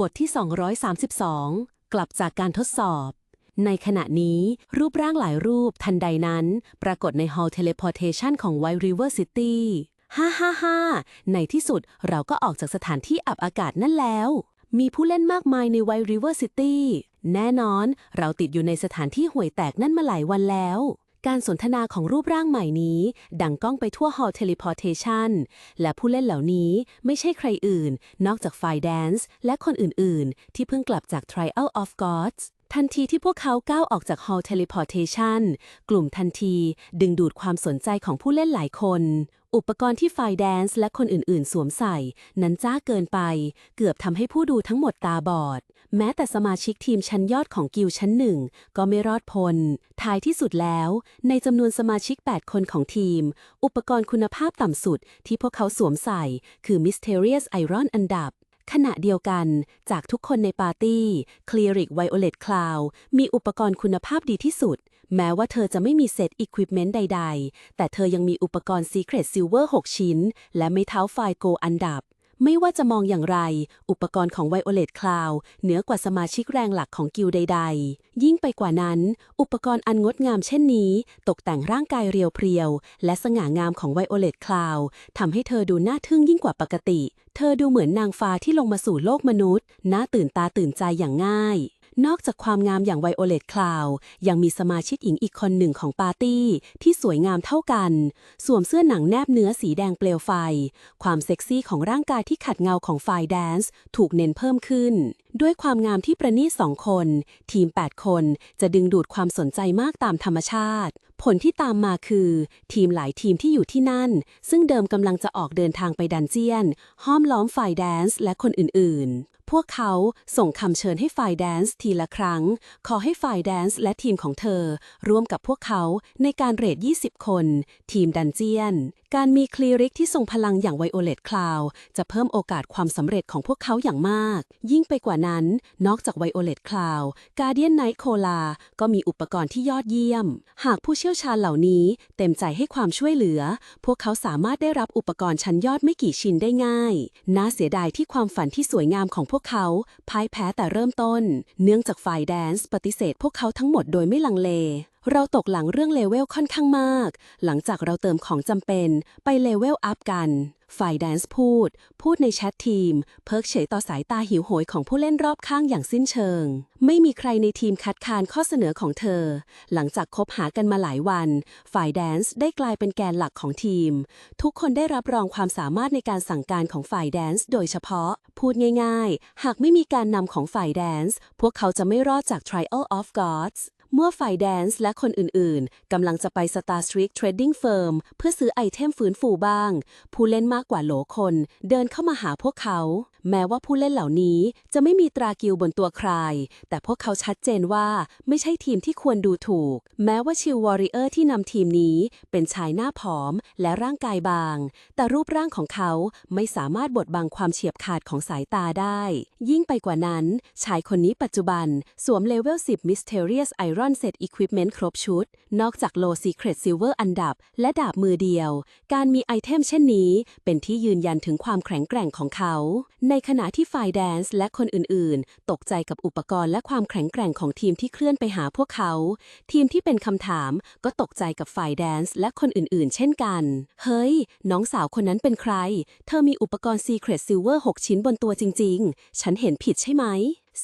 บทที่ 232 กลับจากการทดสอบ ในขณะนี้รูปร่างหลายรูปทันใดนั้น ปรากฏใน Hall Teleportation ของ White River City ฮ่าฮ่าฮ่าในที่สุดเราก็ออกจากสถานที่อับอากาศนั่นแล้ว มีผู้เล่นมากมายใน White River City แน่นอน เราติดอยู่ในสถานที่ห่วยแตกนั่นมาหลายวันแล้ว การสนทนาของรูปร่างใหม่นี้ ดังก้องไปทั่ว Hall Teleportation และผู้เล่นเหล่านี้ไม่ใช่ใครอื่น นอกจากไฟแดนซ์และคนอื่น ๆ ที่เพิ่งกลับจาก Trial of Gods ทันทีที่พวกเขาก้าวออกจาก Hall Teleportation กลุ่มทันทีดึงดูดความสนใจของผู้เล่นหลายคน อุปกรณ์ที่ฝ่ายแดนซ์และคนอื่นๆ สวมใส่ นั้นจ้าเกินไป เกือบทำให้ผู้ดูทั้งหมดตาบอด แม้แต่สมาชิกทีมชั้นยอดของกิลชั้นหนึ่ง ก็ไม่รอดพ้นท้ายที่สุดแล้ว ในจำนวนสมาชิก 8 คนของทีม อุปกรณ์คุณภาพต่ำสุดที่พวกเขาสวมใส่ คือ Mysterious Iron อันดับขณะเดียวกันจากทุกคนในปาร์ตี้ Cleric Violet Cloud มีอุปกรณ์คุณภาพดีที่สุด แม้ว่าเธอจะไม่มีเซตอุปกรณ์ใด ๆ แต่เธอยังมีอุปกรณ์ Secret Silver 6 ชิ้น และไม่เท้าไฟโกอันดับ ไม่ว่าจะมองอย่างไร อุปกรณ์ของ Violet Cloud เหนือกว่าสมาชิกแรงหลักของกิลด์ใด ๆ ยิ่งไปกว่านั้น อุปกรณ์อันงดงามเช่นนี้ ตกแต่งร่างกายเรียวเพรียว และสง่างามของ Violet Cloud ทำให้เธอดูน่าทึ่งยิ่งกว่าปกติ เธอดูเหมือนนางฟ้าที่ลงมาสู่โลกมนุษย์ น่าตื่นตาตื่นใจอย่างง่าย นอกจากความงามอย่างไวโอเลตคลาว ยังมีสมาชิกหญิงอีกคนหนึ่งของปาร์ตี้ ที่สวยงามเท่ากัน สวมเสื้อหนังแนบเนื้อสีแดงเปลวไฟ ความเซ็กซี่ของร่างกายที่ขัดเงาของฝ่ายแดนซ์ถูกเน้นเพิ่มขึ้น ด้วยความงามที่ประณีตสองคน ทีม 8 คนจะดึงดูดความสนใจมากตามธรรมชาติ ผลที่ตามมาคือ ทีมหลายทีมที่อยู่ที่นั่น ซึ่งเดิมกำลังจะออกเดินทางไปดันเจียน ห้อมล้อมฝ่ายแดนซ์และคนอื่นๆ พวกเขาส่งคำเชิญให้ฝ่ายแดนซ์ทีละครั้ง ขอให้ฝ่ายแดนซ์และทีมของเธอ ร่วมกับพวกเขาในการเรท20 คน ทีมดันเจียน การมีคลีริกที่ทรงพลังอย่างไวโอเลตคลาวจะเพิ่มโอกาสความสำเร็จของพวกเขาอย่างมาก ยิ่งไปกว่านั้น นอกจากไวโอเลตคลาวการเดียนไนท์โคลาก็มีอุปกรณ์ที่ยอดเยี่ยม หากผู้เชี่ยวชาญเหล่านี้เต็มใจให้ความช่วยเหลือ พวกเขาสามารถได้รับอุปกรณ์ชั้นยอดไม่กี่ชิ้นได้ง่าย น่าเสียดายที่ความฝันที่สวยงามของวกเขาพ่ายแพ้แต่เริ่มต้น เนื่องจากฝ่ายแดนซ์ปฏิเสธพวกเขาทั้งหมดโดยไม่ลังเล เราตกหลังเรื่องเลเวลค่อนข้างมาก หลังจากเราเติมของจำเป็นไปเลเวลอัพกัน ฝ่ายแดนซ์พูด พูดในแชททีม เพิกเฉยต่อสายตาหิวโหยของผู้เล่นรอบข้างอย่างสิ้นเชิง ไม่มีใครในทีมคัดค้านข้อเสนอของเธอ หลังจากคบหากันมาหลายวัน ฝ่ายแดนซ์ได้กลายเป็นแกนหลักของทีม ทุกคนได้รับรองความสามารถในการสั่งการของฝ่ายแดนซ์โดยเฉพาะ พูดง่ายๆ หากไม่มีการนำของฝ่ายแดนซ์พวกเขาจะไม่รอดจาก Trial of Gods เมื่อฝ่ายแดนซ์และคนอื่นๆ กำลังจะไป Star Street Trading Firm เพื่อซื้อไอเทมฟื้นฟูบ้าง ผู้เล่นมากกว่าโหลคนเดินเข้ามาหาพวกเขา แม้ว่าผู้เล่นเหล่านี้จะไม่มีตรากิลบนตัวใคร แต่พวกเขาชัดเจนว่าไม่ใช่ทีมที่ควรดูถูก แม้ว่าชิลวอริเออร์ที่นำทีมนี้เป็นชายหน้าผอมและร่างกายบาง แต่รูปร่างของเขาไม่สามารถบดบังความเฉียบขาดของสายตาได้ ยิ่งไปกว่านั้น ชายคนนี้ปัจจุบันสวมเลเวล 10 Mysterious Iron เซต Equipment ครบชุด นอกจาก Low Secret Silver อันดับ และดาบมือเดียว การมีไอเทมเช่นนี้ เป็นที่ยืนยันถึงความแข็งแกร่งของเขา ในในขณะที่ฝ่ายแดนซ์และคนอื่นๆ ตกใจกับอุปกรณ์และความแข็งแกร่งของทีมที่เคลื่อนไปหาพวกเขา ทีมที่เป็นคำถามก็ตกใจกับฝ่ายแดนซ์และคนอื่นๆ เช่นกัน เฮ้ย น้องสาวคนนั้นเป็นใคร เธอมีอุปกรณ์ Secret Silver 6 ชิ้นบนตัวจริง ๆ ฉันเห็นผิดใช่ไหม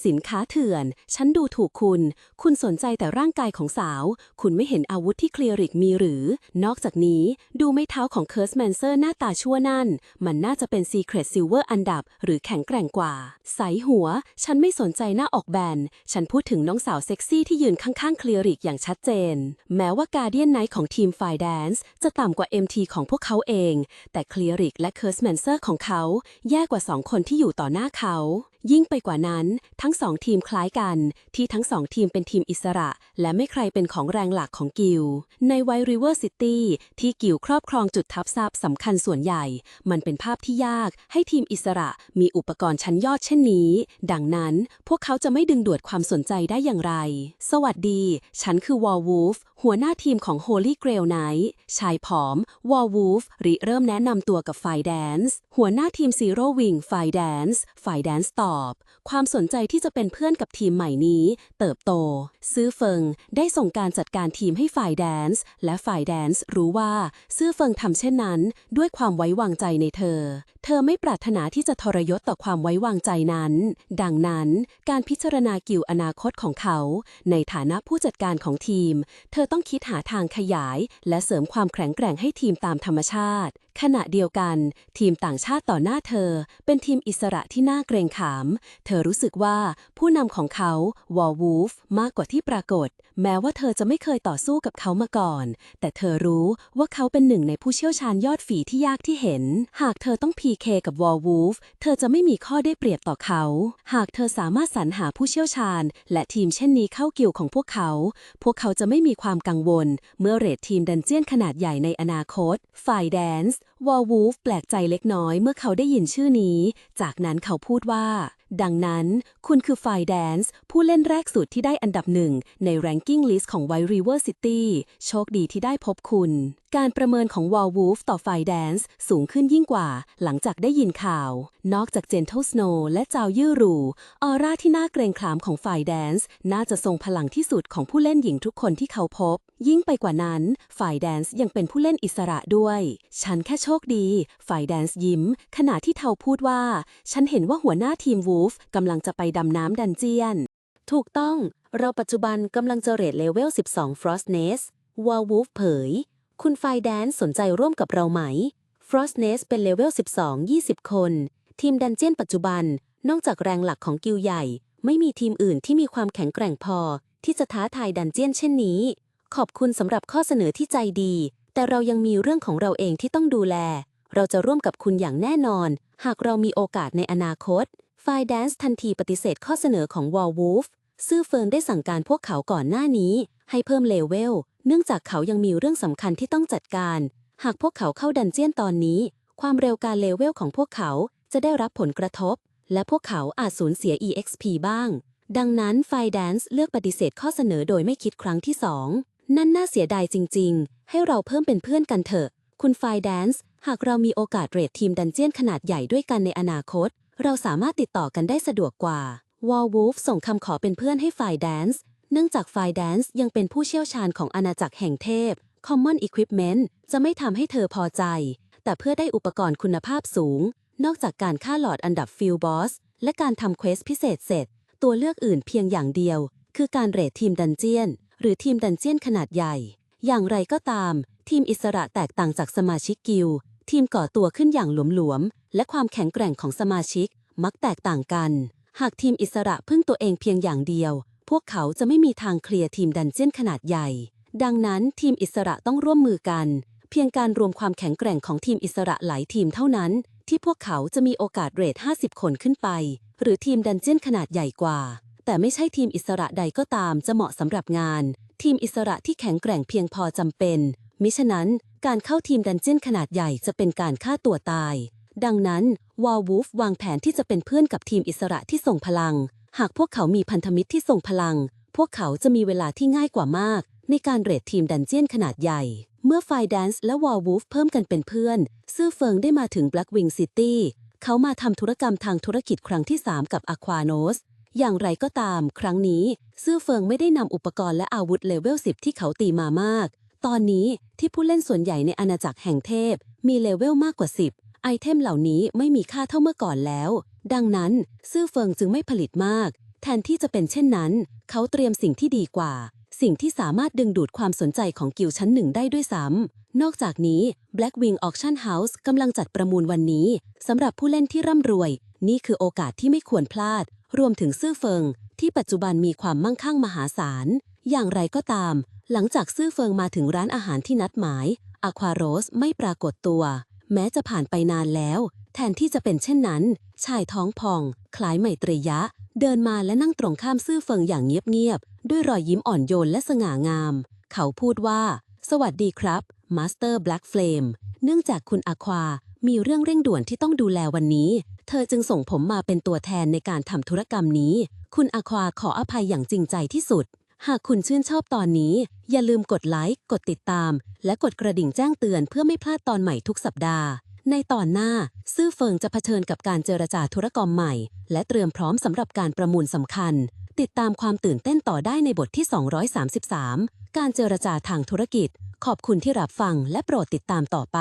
สินค้าเถื่อน ฉันดูถูกคุณ คุณสนใจแต่ร่างกายของสาว คุณไม่เห็นอาวุธที่เคลียริกมีหรือ นอกจากนี้ ดูไม้เท้าของเคิร์สแมนเซอร์หน้าตาชั่วนั่น มันน่าจะเป็น Secret Silver อันดับ หรือแข็งแกร่งกว่า ใสหัว ฉันไม่สนใจหน้าออกแบน ฉันพูดถึงน้องสาวเซ็กซี่ที่ยืนข้างๆเคลียริกอย่างชัดเจน แม้ว่าการเดียนไนท์ของทีมฝ่ายแดนซ์จะต่ำกว่า MT ของพวกเขาเอง แต่เคลียริกและเคิร์สแมนเซอร์ของเขาแย่กว่าสองคนที่อยู่ต่อหน้าเขา ยิ่งไปกว่านั้น ทั้งสองทีมคล้ายกัน ที่ทั้งสองทีมเป็นทีมอิสระ และไม่ใครเป็นของแรงหลักของกิลในไวริเวอร์ซิตี้ที่กิลครอบครองจุดทับทรัพย์สำคัญส่วนใหญ่ มันเป็นภาพที่ยากให้ทีมอิสระมีอุปกรณ์ชั้นยอดเช่นนี้ ดังนั้นพวกเขาจะไม่ดึงดูดความสนใจได้อย่างไร สวัสดี ฉันคือวอลวูฟ หัวหน้าทีมของ Holy Grail Knight ชายผอม วอลวูฟริเริ่มแนะนำตัวกับฝ่ายแดนซ์หัวหน้าทีม Zero Wing ฝ่ายแดนซ์ฝ่ายแดนซ์ตอบ ความสนใจที่จะเป็นเพื่อนกับทีมใหม่นี้ เติบโต ซื้อเฟิง ได้ส่งการจัดการทีมให้ฝ่ายแดนซ์และฝ่ายแดนซ์รู้ว่า ซื่อเฟิงทำเช่นนั้น ด้วยความไว้วางใจในเธอ เธอไม่ปรารถนาที่จะทรยศต่อความไว้วางใจนั้น ดังนั้น การพิจารณากิวอนาคตของเขา ในฐานะผู้จัดการของทีม เธอต้องคิดหาทางขยาย และเสริมความแข็งแกร่งให้ทีมตามธรรมชาติขณะเดียวกัน ทีมต่างชาติต่อหน้าเธอ เป็นทีมอิสระที่น่าเกรงขาม เธอรู้สึกว่าผู้นำของเขาวอลวูฟมากกว่าที่ปรากฏ แม้ว่าเธอจะไม่เคยต่อสู้กับเขามาก่อน แต่เธอรู้ว่าเขาเป็นหนึ่งในผู้เชี่ยวชาญยอดฝีที่ยากที่เห็น หากเธอต้อง PK กับวอลวูฟเธอจะไม่มีข้อได้เปรียบต่อเขา หากเธอสามารถสรรหาผู้เชี่ยวชาญ และทีมเช่นนี้เข้ากิวของพวกเขา พวกเขาจะไม่มีความกังวล เมื่อเรททีมดันเจียนขนาดใหญ่ในอนาคต ฝ่ายแดนซ์วอลวูฟแปลกใจเล็กน้อยเมื่อเขาได้ยินชื่อนี้ จากนั้นเขาพูดว่า ดังนั้น คุณคือฝ่ายแดนซ์ผู้เล่นแรกสุดที่ได้อันดับหนึ่งในแรงกิ้งลิสต์ของไวริเวอร์ซิตี้โชคดีที่ได้พบคุณการประเมินของ Wall Wolf ต่อฝ่ายแดนซ์สูงขึ้นยิ่งกว่า หลังจากได้ยินข่าว นอกจาก Gentle Snow และเจ้ายื่อรู ออร่าที่น่าเกรงขามของฝ่ายแดนซ์น่าจะทรงพลังที่สุดของผู้เล่นหญิงทุกคนที่เขาพบ ยิ่งไปกว่านั้นฝ่ายแดนซ์ยังเป็นผู้เล่นอิสระด้วย ฉันแค่โชคดีฝ่ายแดนซ์ยิ้ม ขณะที่เทาพูดว่า ฉันเห็นว่าหัวหน้าทีมวูฟกำลังจะไปดำน้ำดันเจียน ถูกต้อง เราปัจจุบันกำลังจะเรทเลเวล 12 Frost Nest วอลวูฟเผย คุณไฟแดนสนใจร่วมกับเราไหม Frost Nest เป็นเลเวล 12 20 คน ทีมดันเจียนปัจจุบัน นอกจากแรงหลักของกิลใหญ่ ไม่มีทีมอื่นที่มีความแข็งแกร่งพอ ที่จะท้าทายดันเจียนเช่นนี้ ขอบคุณสำหรับข้อเสนอที่ใจดี แต่เรายังมีเรื่องของเราเองที่ต้องดูแล เราจะร่วมกับคุณอย่างแน่นอน หากเรามีโอกาสในอนาคตไฟแดนซ์ทันทีปฏิเสธข้อเสนอของวอลวูฟซื่อเฟิงได้สั่งการพวกเขาก่อนหน้านี้ ให้เพิ่มเลเวล เนื่องจากเขายังมีเรื่องสำคัญที่ต้องจัดการ หากพวกเขาเข้าดันเจียนตอนนี้ ความเร็วการเลเวลของพวกเขาจะได้รับผลกระทบ และพวกเขาอาจสูญเสีย EXP บ้าง ดังนั้นไฟแดนซ์เลือกปฏิเสธข้อเสนอโดยไม่คิดครั้งที่สองนั่นน่าเสียดายจริง ๆ ให้เราเพิ่มเป็นเพื่อนกันเถอะ คุณไฟแดนซ์หากเรามีโอกาสเรททีมดันเจียนขนาดใหญ่ด้วยกันในอนาคต เราสามารถติดต่อกันได้สะดวกกว่าวอลวูฟส่งคำขอเป็นเพื่อนให้ฝ่ายแดนซ์ เนื่องจากฝ่ายแดนซ์ยังเป็นผู้เชี่ยวชาญของอาณาจักรแห่งเทพ Common Equipment จะไม่ทำให้เธอพอใจ แต่เพื่อได้อุปกรณ์คุณภาพสูง นอกจากการฆ่าหลอดอันดับฟิลบอสและการทำเควสพิเศษเสร็จ ตัวเลือกอื่นเพียงอย่างเดียว คือการเรททีมดันเจียน หรือทีมดันเจียนขนาดใหญ่ อย่างไรก็ตาม ทีมอิสระแตกต่างจากสมาชิกกิลทีมก่อตัวขึ้นอย่างหลวมๆ และความแข็งแกร่งของสมาชิกมักแตกต่างกัน หากทีมอิสระพึ่งตัวเองเพียงอย่างเดียว พวกเขาจะไม่มีทางเคลียร์ทีมดันเจียนขนาดใหญ่ ดังนั้นทีมอิสระต้องร่วมมือกัน เพียงการรวมความแข็งแกร่งของทีมอิสระหลายทีมเท่านั้น ที่พวกเขาจะมีโอกาสเรท 50 คนขึ้นไป หรือทีมดันเจียนขนาดใหญ่กว่า แต่ไม่ใช่ทีมอิสระใดก็ตามจะเหมาะสำหรับงาน ทีมอิสระที่แข็งแกร่งเพียงพอจำเป็น มิฉะนั้นการเข้าทีมดันเจียนขนาดใหญ่จะเป็นการฆ่าตัวตาย ดังนั้นวอลวูฟวางแผนที่จะเป็นเพื่อนกับทีมอิสระที่ส่งพลัง หากพวกเขามีพันธมิตรที่ส่งพลัง พวกเขาจะมีเวลาที่ง่ายกว่ามาก ในการเรททีมดันเจียนขนาดใหญ่ เมื่อไฟแดนซ์และวอลวูฟเพิ่มกันเป็นเพื่อน ซื่อเฟิงได้มาถึง Blackwing City เขามาทำธุรกรรมทางธุรกิจครั้งที่ 3 กับอควาโนส อย่างไรก็ตาม ครั้งนี้ ซื่อเฟิงไม่ได้นำอุปกรณ์และอาวุธเลเวล 10 ที่เขาตีมามาก ตอนนี้ที่ผู้เล่นส่วนใหญ่ในอาณาจักรแห่งเทพ มีเลเวลมากกว่า 10 ไอเทมเหล่านี้ไม่มีค่าเท่าเมื่อก่อนแล้ว ดังนั้น ซื่อเฟิงจึงไม่ผลิตมาก แทนที่จะเป็นเช่นนั้น เขาเตรียมสิ่งที่ดีกว่า สิ่งที่สามารถดึงดูดความสนใจของกิลชั้นหนึ่งได้ด้วยซ้ำนอกจากนี้ Blackwing Auction House กำลังจัดประมูลวันนี้สำหรับผู้เล่นที่ร่ำรวย นี่คือโอกาสที่ไม่ควรพลาด รวมถึงซื่อเฟิง ที่ปัจจุบันมีความมั่งคั่งมหาศาล อย่างไรก็ตาม หลังจากซื่อเฟิงมาถึงร้านอาหารที่นัดหมายอควาโรสไม่ปรากฏตัว แม้จะผ่านไปนานแล้ว แทนที่จะเป็นเช่นนั้น ชายท้องพอง คล้ายไมตรียะ เดินมาและนั่งตรงข้ามซื่อเฟิงอย่างเงียบๆ ด้วยรอยยิ้มอ่อนโยนและสง่างาม เขาพูดว่า สวัสดีครับมาสเตอร์แบล็กเฟลมเนื่องจากคุณอควา มีเรื่องเร่งด่วนที่ต้องดูแลวันนี้ เธอจึงส่งผมมาเป็นตัวแทนในการทำธุรกรรมนี้ คุณอควาขออภัยอย่างจริงใจที่สุด หากคุณชื่นชอบตอนนี้ อย่าลืมกดไลค์ กดติดตาม และกดกระดิ่งแจ้งเตือนเพื่อไม่พลาดตอนใหม่ทุกสัปดาห์ ในตอนหน้า ซื่อเฟิงจะเผชิญกับการเจรจาธุรกรรมใหม่ และเตรียมพร้อมสำหรับการประมูลสำคัญ ติดตามความตื่นเต้นต่อได้ในบทที่ 233 การเจรจาทางธุรกิจ ขอบคุณที่รับฟังและโปรดติดตามต่อไป